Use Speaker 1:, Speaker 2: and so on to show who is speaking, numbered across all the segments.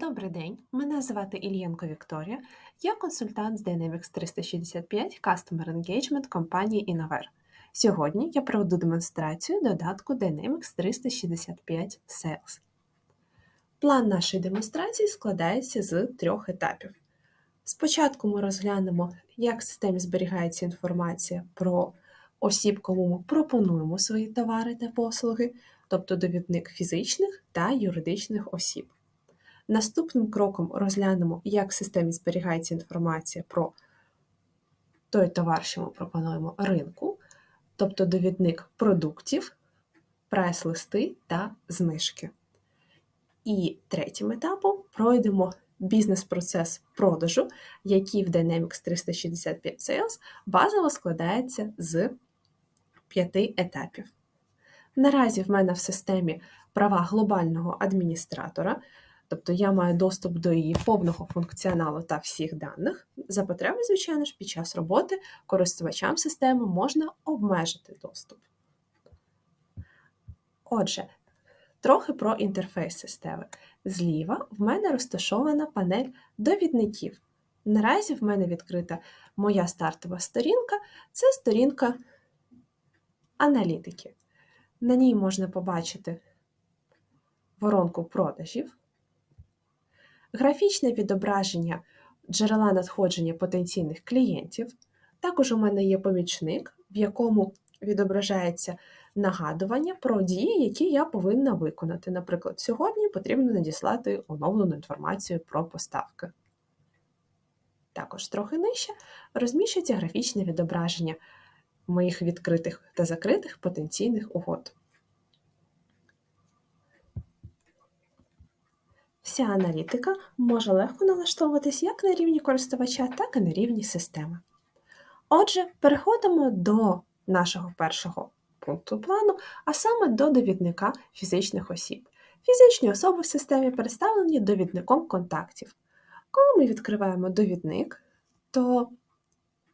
Speaker 1: Добрий день, мене звати Ільєнко Вікторія. Я консультант з Dynamics 365 Customer Engagement компанії Innover. Сьогодні я проведу демонстрацію додатку Dynamics 365 Sales. План нашої демонстрації складається з трьох етапів. Спочатку ми розглянемо, як в системі зберігається інформація про осіб, кому ми пропонуємо свої товари та послуги, тобто довідник фізичних та юридичних осіб. Наступним кроком розглянемо, як в системі зберігається інформація про той товар, що ми пропонуємо ринку, тобто довідник продуктів, прайс-листи та знижки. І третім етапом пройдемо бізнес-процес продажу, який в Dynamics 365 Sales базово складається з п'яти етапів. Наразі в мене в системі права глобального адміністратора. Тобто я маю доступ до її повного функціоналу та всіх даних. За потреби, звичайно ж, під час роботи користувачам системи можна обмежити доступ. Отже, трохи про інтерфейс системи. Зліва в мене розташована панель довідників. Наразі в мене відкрита моя стартова сторінка це сторінка аналітики. На ній можна побачити воронку продажів графічне відображення джерела надходження потенційних клієнтів. Також у мене є помічник, в якому відображається нагадування про дії, які я повинна виконати. Наприклад, сьогодні потрібно надіслати оновлену інформацію про поставки. Також трохи нижче розміщується графічне відображення моїх відкритих та закритих потенційних угод. Вся аналітика може легко налаштовуватись як на рівні користувача, так і на рівні системи. Отже, переходимо до нашого першого пункту плану, а саме до довідника фізичних осіб. Фізичні особи в системі представлені довідником контактів. Коли ми відкриваємо довідник, то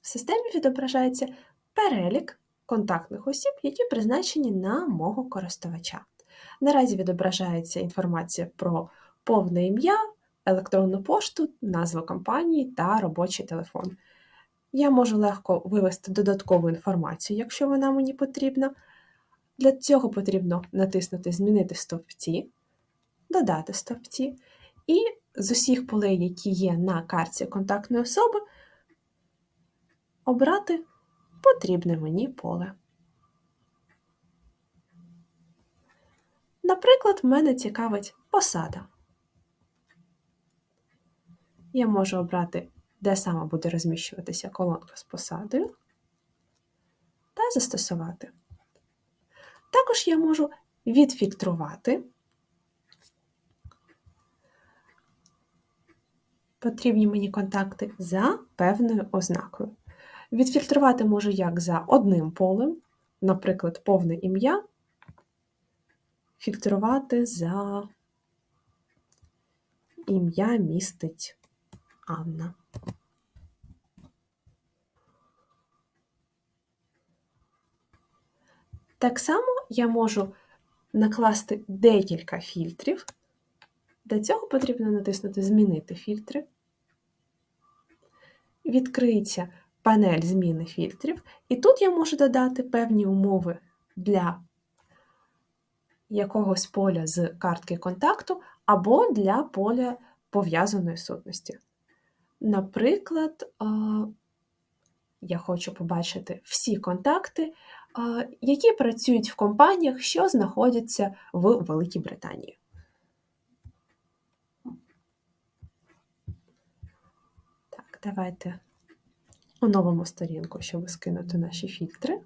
Speaker 1: в системі відображається перелік контактних осіб, які призначені на мого користувача. Наразі відображається інформація про повне ім'я, електронну пошту, назву компанії та робочий телефон. Я можу легко вивести додаткову інформацію, якщо вона мені потрібна. Для цього потрібно натиснути Змінити стовпці, додати стовпці, і з усіх полей, які є на карті контактної особи, обрати потрібне мені поле. Наприклад, мене цікавить посада я можу обрати, де саме буде розміщуватися колонка з посадою, та застосувати. Також я можу відфільтрувати потрібні мені контакти за певною ознакою. Відфільтрувати можу як за одним полем, наприклад, повне ім'я, фільтрувати за ім'я містить Анна. Так само я можу накласти декілька фільтрів. Для цього потрібно натиснути Змінити фільтри. Відкриється панель зміни фільтрів, і тут я можу додати певні умови для якогось поля з картки контакту або для поля пов'язаної сутності. Наприклад, я хочу побачити всі контакти, які працюють в компаніях, що знаходяться в Великій Британії. Так, давайте оновимо сторінку, щоб скинути наші фільтри.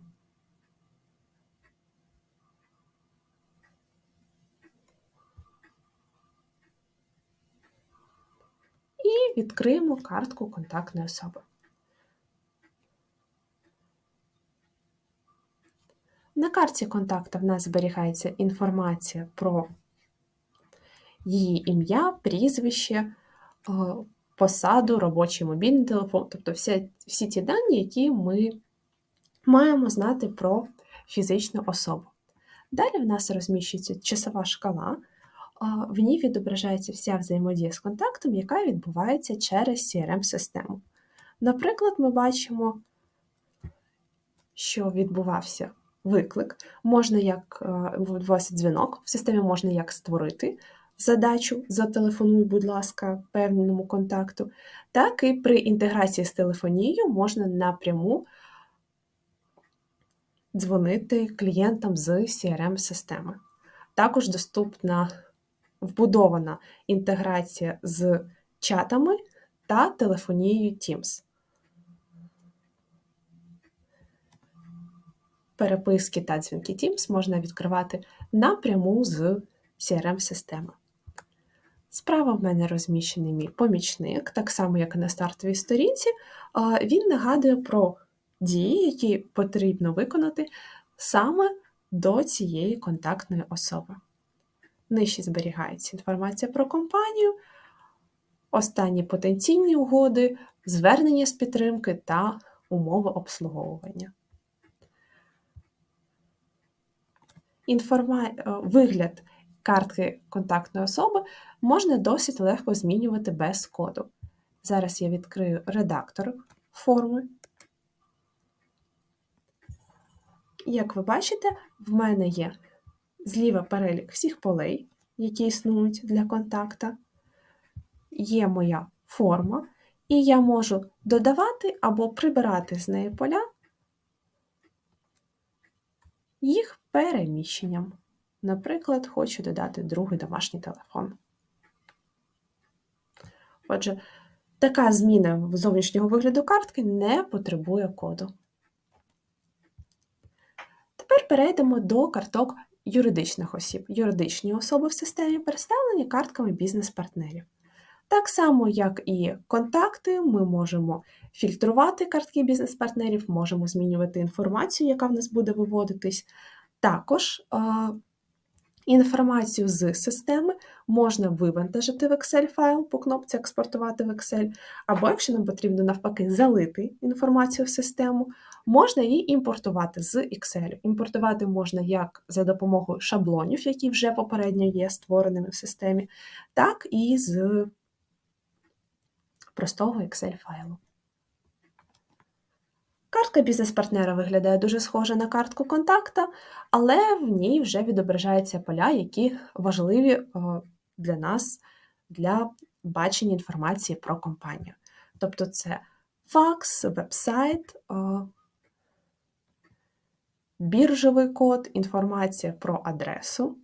Speaker 1: Відкриємо картку контактної особи. На карті контакта в нас зберігається інформація про її ім'я, прізвище, е, посаду, робочий мобільний телефон, тобто всі, всі ті дані, які ми маємо знати про фізичну особу. Далі в нас розміщується часова шкала, в ній відображається вся взаємодія з контактом, яка відбувається через CRM-систему. Наприклад, ми бачимо, що відбувався виклик, можна як е, відбувався дзвінок, в системі можна як створити задачу Зателефонуй, будь ласка, певному контакту, так і при інтеграції з телефонією можна напряму дзвонити клієнтам з CRM-системи. Також доступна вбудована інтеграція з чатами та телефонією Teams. Переписки та дзвінки Teams можна відкривати напряму з CRM-системи. Справа в мене розміщений мій помічник, так само, як і на стартовій сторінці, він нагадує про дії, які потрібно виконати саме до цієї контактної особи. Нижче зберігається інформація про компанію, останні потенційні угоди, звернення з підтримки та умови обслуговування. Інформа... Е, вигляд картки контактної особи можна досить легко змінювати без коду. Зараз я відкрию редактор форми. Як ви бачите, в мене є зліва перелік всіх полей, які існують для контакта. Є моя форма, і я можу додавати або прибирати з неї поля їх переміщенням. Наприклад, хочу додати другий домашній телефон. Отже, така зміна зовнішнього вигляду картки не потребує коду. Тепер перейдемо до карток юридичних осіб. Юридичні особи в системі представлені картками бізнес-партнерів. Так само, як і контакти, ми можемо фільтрувати картки бізнес-партнерів, можемо змінювати інформацію, яка в нас буде виводитись. Також Інформацію з системи можна вивантажити в Excel файл по кнопці Експортувати в Excel, або, якщо нам потрібно навпаки залити інформацію в систему, можна її імпортувати з Excel. Імпортувати можна як за допомогою шаблонів, які вже попередньо є створеними в системі, так і з простого Excel файлу. Картка бізнес-партнера виглядає дуже схоже на картку контакта, але в ній вже відображаються поля, які важливі е, для нас для бачення інформації про компанію. Тобто це факс, веб-сайт, е, біржовий код, інформація про адресу.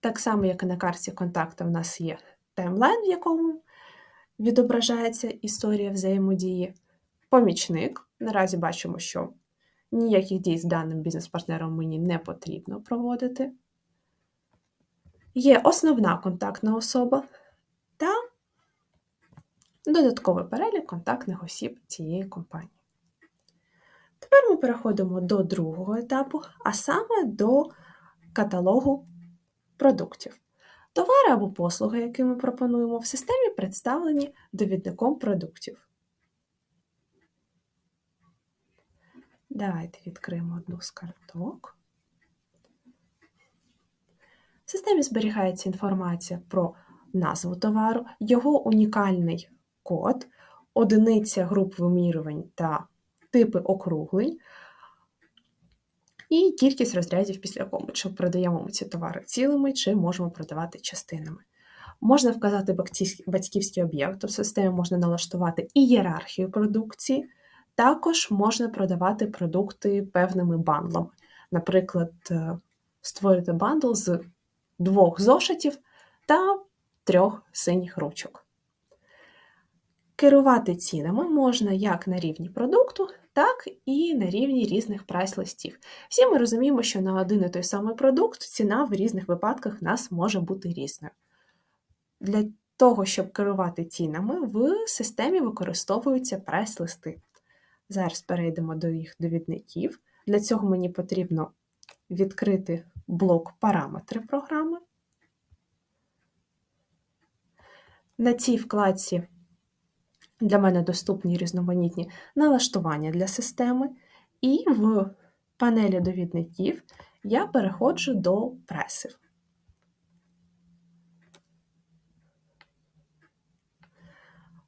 Speaker 1: Так само, як і на карті контакту, в нас є таймлайн, в якому відображається історія взаємодії, помічник. Наразі бачимо, що ніяких дій з даним бізнес-партнером мені не потрібно проводити. Є основна контактна особа та додатковий перелік контактних осіб цієї компанії. Тепер ми переходимо до другого етапу, а саме до каталогу продуктів. Товари або послуги, які ми пропонуємо в системі, представлені довідником продуктів. Давайте відкриємо одну з карток. В системі зберігається інформація про назву товару, його унікальний код, одиниця груп вимірювань та типи округлень, і кількість розрядів після кому, чи продаємо ми ці товари цілими, чи можемо продавати частинами. Можна вказати батьківський об'єкт, в системі можна налаштувати ієрархію продукції. Також можна продавати продукти певними бандлами. Наприклад, е, створити бандл з двох зошитів та трьох синіх ручок. Керувати цінами можна як на рівні продукту, так і на рівні різних прайс-листів. Всі ми розуміємо, що на один і той самий продукт ціна в різних випадках в нас може бути різною. Для того, щоб керувати цінами, в системі використовуються прайс-листи. Зараз перейдемо до їх довідників. Для цього мені потрібно відкрити блок параметри програми. На цій вкладці для мене доступні різноманітні налаштування для системи, і в панелі довідників я переходжу до пресів.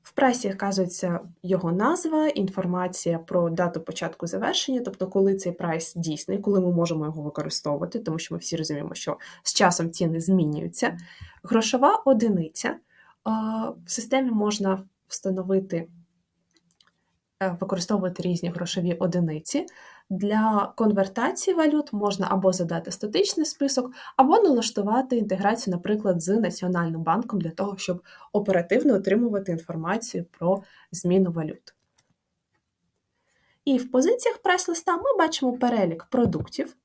Speaker 1: В пресі вказується його назва, інформація про дату початку завершення, тобто коли цей прайс дійсний, коли ми можемо його використовувати, тому що ми всі розуміємо, що з часом ціни змінюються. Грошова одиниця в системі можна встановити, е, використовувати різні грошові одиниці. Для конвертації валют можна або задати статичний список, або налаштувати інтеграцію, наприклад, з Національним банком для того, щоб оперативно отримувати інформацію про зміну валют. І в позиціях прайс-листа ми бачимо перелік продуктів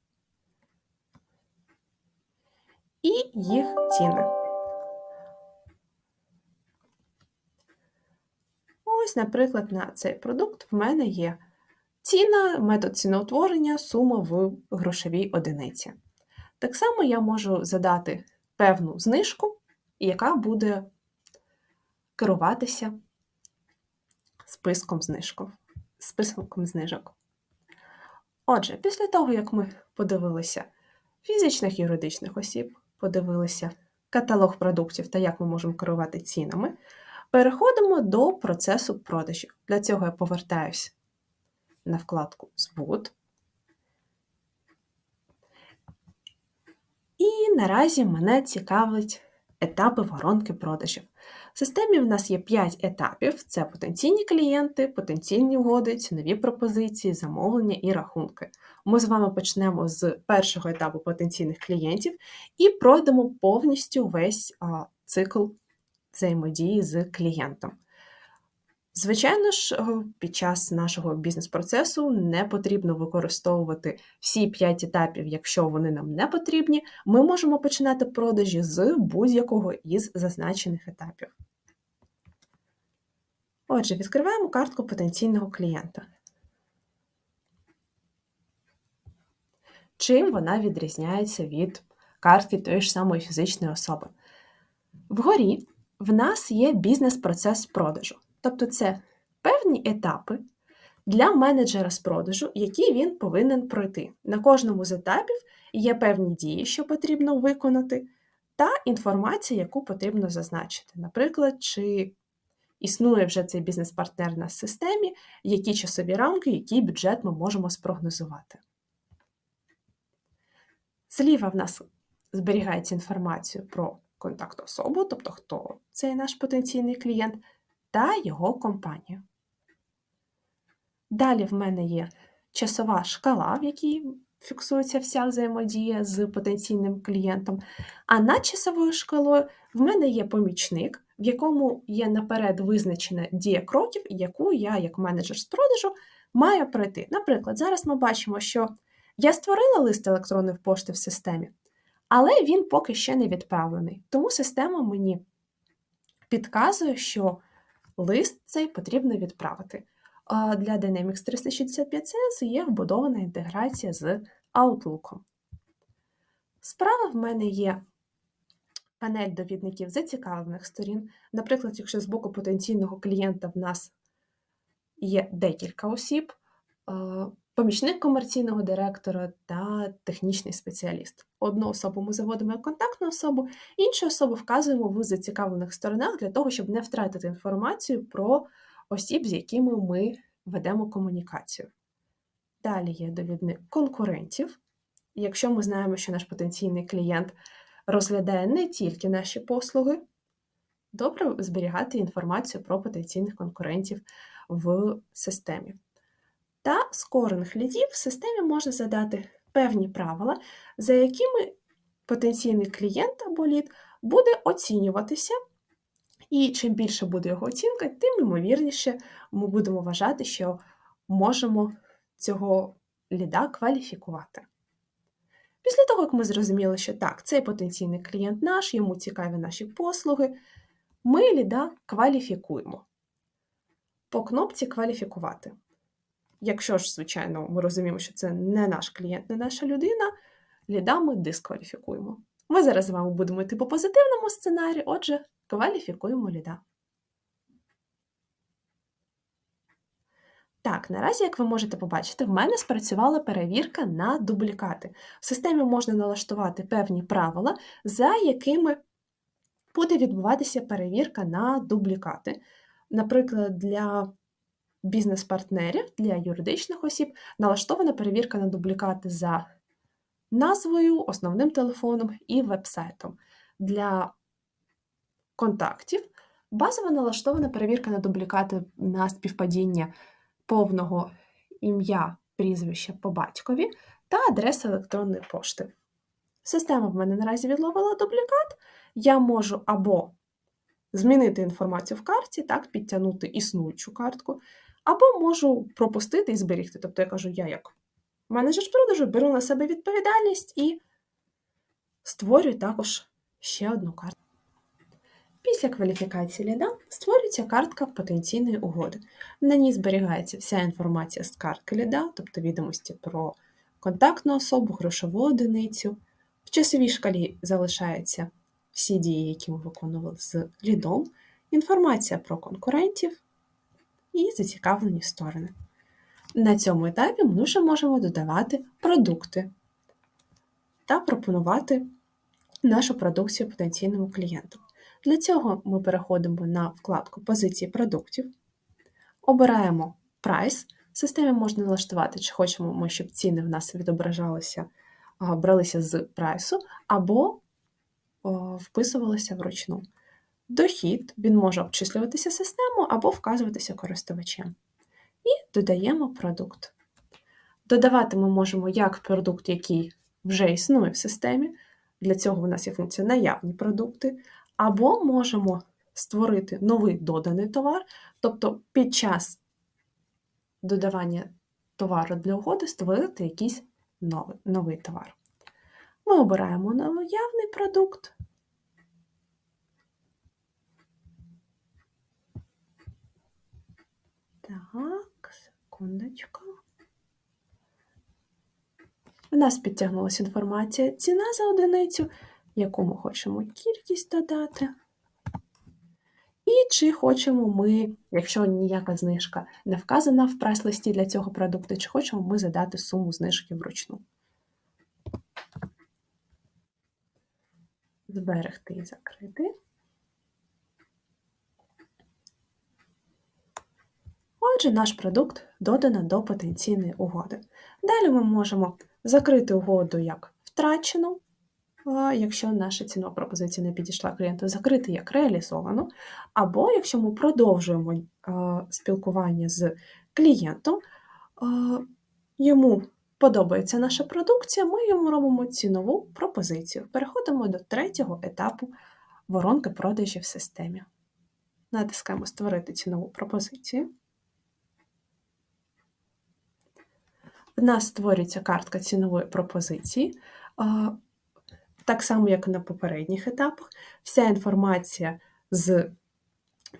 Speaker 1: і їх ціни. Ось, наприклад, на цей продукт в мене є Ціна, метод ціноутворення, сума в грошовій одиниці. Так само я можу задати певну знижку, яка буде керуватися списком знижок. списком знижок. Отже, після того, як ми подивилися фізичних і юридичних осіб, подивилися каталог продуктів та як ми можемо керувати цінами, переходимо до процесу продажів. Для цього я повертаюся на вкладку Збут. І наразі мене цікавить етапи воронки продажів. В системі в нас є 5 етапів: це потенційні клієнти, потенційні угоди, цінові пропозиції, замовлення і рахунки. Ми з вами почнемо з першого етапу потенційних клієнтів і пройдемо повністю весь цикл взаємодії з клієнтом. Звичайно ж, під час нашого бізнес-процесу не потрібно використовувати всі п'ять етапів, якщо вони нам не потрібні, ми можемо починати продажі з будь-якого із зазначених етапів. Отже, відкриваємо картку потенційного клієнта. Чим вона відрізняється від картки тої ж самої фізичної особи? Вгорі в нас є бізнес-процес продажу. Тобто це певні етапи для менеджера з продажу, які він повинен пройти. На кожному з етапів є певні дії, що потрібно виконати, та інформація, яку потрібно зазначити. Наприклад, чи існує вже цей бізнес-партнер на системі, які часові рамки, який бюджет ми можемо спрогнозувати. Зліва в нас зберігається інформація про контакт особу, тобто хто цей наш потенційний клієнт та його компанію. Далі в мене є часова шкала, в якій фіксується вся взаємодія з потенційним клієнтом. А над часовою шкалою в мене є помічник, в якому є наперед визначена дія кроків, яку я, як менеджер з продажу, маю пройти. Наприклад, зараз ми бачимо, що я створила лист електронної пошти в системі, але він поки ще не відправлений. Тому система мені підказує, що лист цей потрібно відправити. Для Dynamics 365 CS є вбудована інтеграція з Outlook. Справа в мене є панель довідників зацікавлених сторін. Наприклад, якщо з боку потенційного клієнта в нас є декілька осіб, помічник комерційного директора та технічний спеціаліст. Одну особу ми заводимо як контактну особу, іншу особу вказуємо в зацікавлених сторонах для того, щоб не втратити інформацію про осіб, з якими ми ведемо комунікацію. Далі є довідник конкурентів. Якщо ми знаємо, що наш потенційний клієнт розглядає не тільки наші послуги, добре зберігати інформацію про потенційних конкурентів в системі та скорених лідів в системі можна задати певні правила, за якими потенційний клієнт або лід буде оцінюватися. І чим більше буде його оцінка, тим ймовірніше ми будемо вважати, що можемо цього ліда кваліфікувати. Після того, як ми зрозуміли, що так, цей потенційний клієнт наш, йому цікаві наші послуги, ми ліда кваліфікуємо. По кнопці Кваліфікувати. Якщо ж, звичайно, ми розуміємо, що це не наш клієнт, не наша людина, ліда ми дискваліфікуємо. Ми зараз з вами будемо йти по позитивному сценарію, отже, кваліфікуємо ліда. Так, наразі, як ви можете побачити, в мене спрацювала перевірка на дублікати. В системі можна налаштувати певні правила, за якими буде відбуватися перевірка на дублікати. Наприклад, для бізнес-партнерів, для юридичних осіб налаштована перевірка на дублікати за назвою, основним телефоном і веб-сайтом. Для контактів базово налаштована перевірка на дублікати на співпадіння повного ім'я, прізвища по батькові та адреси електронної пошти. Система в мене наразі відловила дублікат. Я можу або змінити інформацію в карті, так, підтягнути існуючу картку, або можу пропустити і зберігти. Тобто я кажу, я як менеджер з продажу беру на себе відповідальність і створюю також ще одну картку. Після кваліфікації ліда створюється картка потенційної угоди. На ній зберігається вся інформація з картки ліда, тобто відомості про контактну особу, грошову одиницю. В часовій шкалі залишаються всі дії, які ми виконували з лідом, інформація про конкурентів і зацікавлені сторони. На цьому етапі ми вже можемо додавати продукти та пропонувати нашу продукцію потенційному клієнту. Для цього ми переходимо на вкладку Позиції продуктів, обираємо прайс. В системі можна налаштувати, чи хочемо ми, щоб ціни в нас відображалися, бралися з прайсу, або вписувалися вручну. Дохід він може обчислюватися системою або вказуватися користувачем. І додаємо продукт. Додавати ми можемо як продукт, який вже існує в системі. Для цього у нас є функція наявні продукти, або можемо створити новий доданий товар, тобто під час додавання товару для угоди створити якийсь новий, новий товар. Ми обираємо наявний продукт. Так, секундочку. У нас підтягнулася інформація ціна за одиницю, яку ми хочемо кількість додати. І чи хочемо ми, якщо ніяка знижка не вказана в прайс-листі для цього продукту, чи хочемо ми задати суму знижки вручну. Зберегти і закрити. Отже, наш продукт додано до потенційної угоди. Далі ми можемо закрити угоду як втрачену, якщо наша цінова пропозиція не підійшла клієнту, закрити як реалізовану, або якщо ми продовжуємо спілкування з клієнтом, йому подобається наша продукція, ми йому робимо цінову пропозицію. Переходимо до третього етапу воронки продажів в системі. Натискаємо Створити цінову пропозицію. В нас створюється картка цінової пропозиції. Так само, як і на попередніх етапах, вся інформація з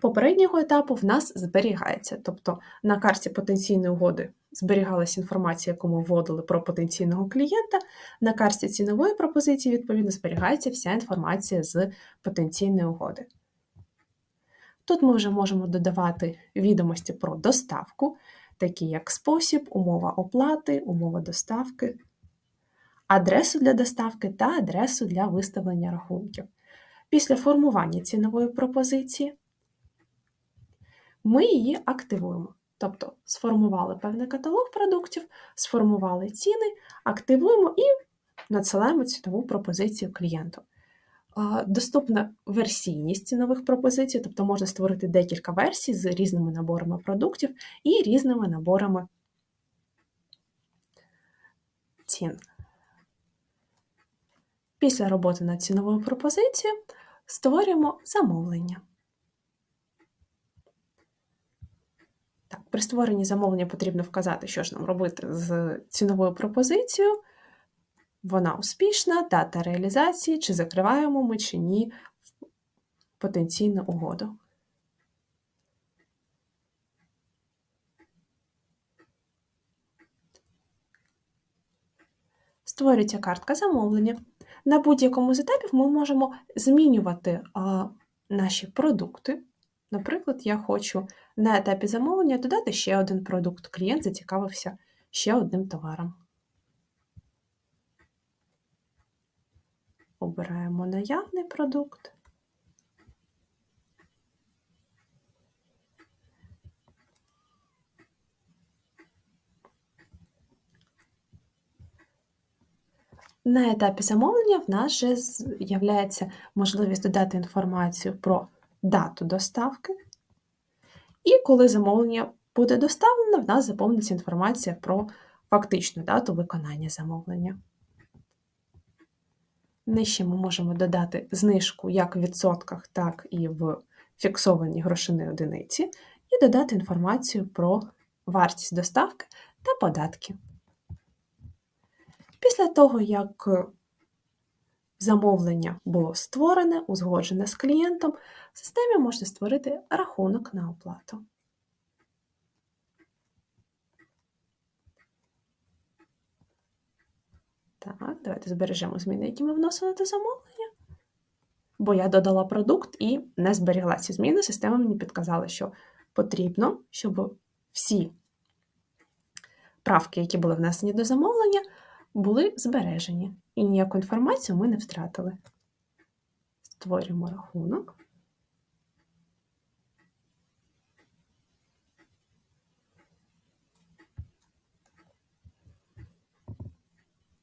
Speaker 1: попереднього етапу в нас зберігається. Тобто на карті потенційної угоди зберігалася інформація, яку ми вводили про потенційного клієнта. На карті цінової пропозиції, відповідно, зберігається вся інформація з потенційної угоди. Тут ми вже можемо додавати відомості про доставку, такі як спосіб, умова оплати, умова доставки, адресу для доставки та адресу для виставлення рахунків. Після формування цінової пропозиції ми її активуємо. Тобто сформували певний каталог продуктів, сформували ціни, активуємо і надсилаємо цінову пропозицію клієнту. Доступна версійність цінових пропозицій, тобто можна створити декілька версій з різними наборами продуктів і різними наборами цін. Після роботи над ціновою пропозицією створюємо замовлення. Так, При створенні замовлення потрібно вказати, що ж нам робити з ціновою пропозицією. Вона успішна, дата реалізації, чи закриваємо ми, чи ні потенційну угоду. Створюється картка замовлення. На будь-якому з етапів ми можемо змінювати а, наші продукти. Наприклад, я хочу на етапі замовлення додати ще один продукт. Клієнт зацікавився ще одним товаром. обираємо наявний продукт. На етапі замовлення в нас вже з'являється можливість додати інформацію про дату доставки. І коли замовлення буде доставлено, в нас заповниться інформація про фактичну дату виконання замовлення. Нижче ми можемо додати знижку як в відсотках, так і в фіксованій грошиній одиниці, і додати інформацію про вартість доставки та податки. Після того, як замовлення було створене, узгоджене з клієнтом, в системі можна створити рахунок на оплату. Так, давайте збережемо зміни, які ми вносили до замовлення. Бо я додала продукт і не зберігла ці зміни. Система мені підказала, що потрібно, щоб всі правки, які були внесені до замовлення, були збережені. І ніяку інформацію ми не втратили. Створюємо рахунок.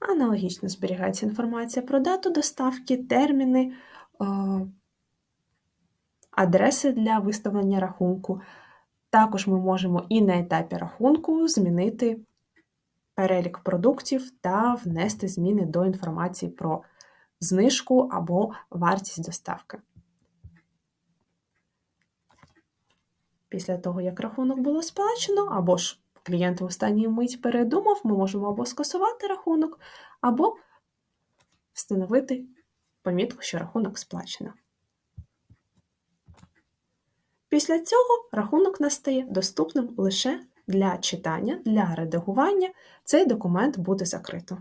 Speaker 1: Аналогічно зберігається інформація про дату доставки, терміни, е, адреси для виставлення рахунку. Також ми можемо і на етапі рахунку змінити перелік продуктів та внести зміни до інформації про знижку або вартість доставки. Після того, як рахунок було сплачено, або ж клієнт в останній мить передумав, ми можемо або скасувати рахунок, або встановити помітку, що рахунок сплачено. Після цього рахунок настає доступним лише для читання, для редагування. Цей документ буде закрито.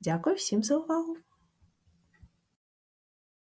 Speaker 1: Дякую всім за увагу!